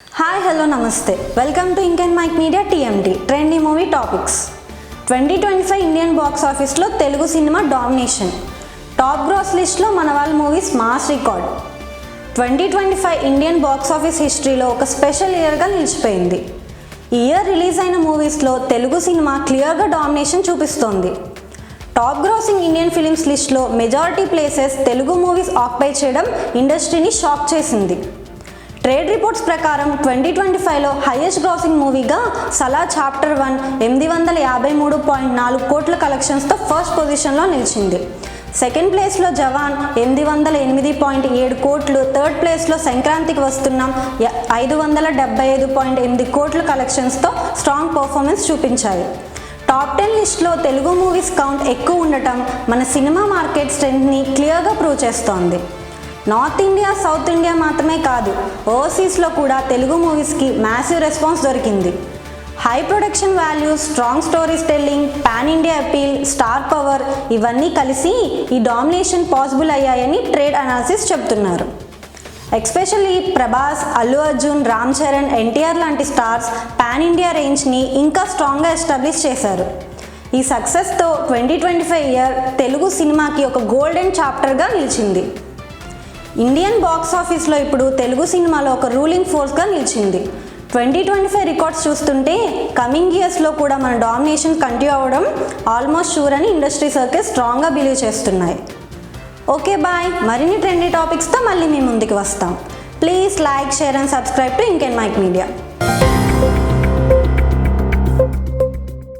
Hi hello నమస్తే. Welcome to ఇంకెన్ mic media TMD trendy movie topics. Twenty twenty five Indian box ఆఫీస్లో Telugu cinema domination. Top gross లిస్ట్లో మన వాళ్ళ movies mass record. Twenty twenty five Indian box office హిస్టరీలో ఒక special ఇయర్గా నిలిచిపోయింది. ఈ year release అయిన మూవీస్లో తెలుగు సినిమా క్లియర్గా డామినేషన్ చూపిస్తోంది. టాప్ గ్రాసింగ్ ఇండియన్ ఫిలిమ్స్ లిస్ట్లో majority places Telugu movies occupy చేయడం ఇండస్ట్రీని షాక్ చేసింది. ట్రేడ్ రిపోర్ట్స్ ప్రకారం ట్వంటీ ట్వంటీ ఫైవ్లో హైయెస్ట్ గ్రాసింగ్ మూవీగా సలా చాప్టర్ వన్ ఎనిమిది వందల యాభై మూడు పాయింట్ నాలుగు కోట్ల కలెక్షన్స్తో ఫస్ట్ పొజిషన్లో నిలిచింది. సెకండ్ ప్లేస్లో జవాన్ ఎనిమిది వందల ఎనిమిది పాయింట్ ఏడు కోట్లు థర్డ్ ప్లేస్లో సంక్రాంతికి వస్తున్నాం ఐదు వందల డెబ్బై ఐదు పాయింట్ ఎనిమిది కోట్ల కలెక్షన్స్తో స్ట్రాంగ్ పర్ఫార్మెన్స్ చూపించాయి. టాప్ టెన్ లిస్ట్లో తెలుగు మూవీస్ కౌంట్ ఎక్కువ ఉండటం మన సినిమా మార్కెట్ స్ట్రెంత్ని క్లియర్గా ప్రూవ్ చేస్తోంది. నార్త్ ఇండియా సౌత్ ఇండియా మాత్రమే కాదు ఓవర్సీస్లో కూడా తెలుగు మూవీస్కి మ్యాసివ్ రెస్పాన్స్ దొరికింది. High production value strong stories telling pan India appeal star power ఇవన్నీ కలిసి ఈ డామినేషన్ పాసిబుల్ అయ్యాయని ట్రేడ్ అనాలిసిస్ చెప్తున్నారు. ఎక్స్పెషల్లీ ప్రభాస్ అల్లు అర్జున్ రామ్ చరణ్ ఎన్టీఆర్ లాంటి స్టార్స్ పాన్ ఇండియా రేంజ్ని ఇంకా స్ట్రాంగ్గా ఎస్టాబ్లిష్ చేశారు. ఈ సక్సెస్తో twenty twenty five year Telugu సినిమాకి ఒక గోల్డెన్ చాప్టర్గా నిలిచింది. ఇండియన్ బాక్స్ ఆఫీస్లో ఇప్పుడు తెలుగు సినిమాలో ఒక రూలింగ్ ఫోర్స్గా నిలిచింది. ట్వంటీ ట్వంటీ ఫైవ్ రికార్డ్స్ చూస్తుంటే కమింగ్ ఇయర్స్లో కూడా మన డామినేషన్ కంటిన్యూ అవ్వడం ఆల్మోస్ట్ షూర్ అని ఇండస్ట్రీ సర్కిల్ స్ట్రాంగ్గా బిలీవ్ చేస్తున్నాయి. Okay bye. మరిన్ని ట్రెండీ టాపిక్స్తో మళ్ళీ మీ ముందుకు వస్తాం. Please like share and subscribe to ఇంకెన్ mic media.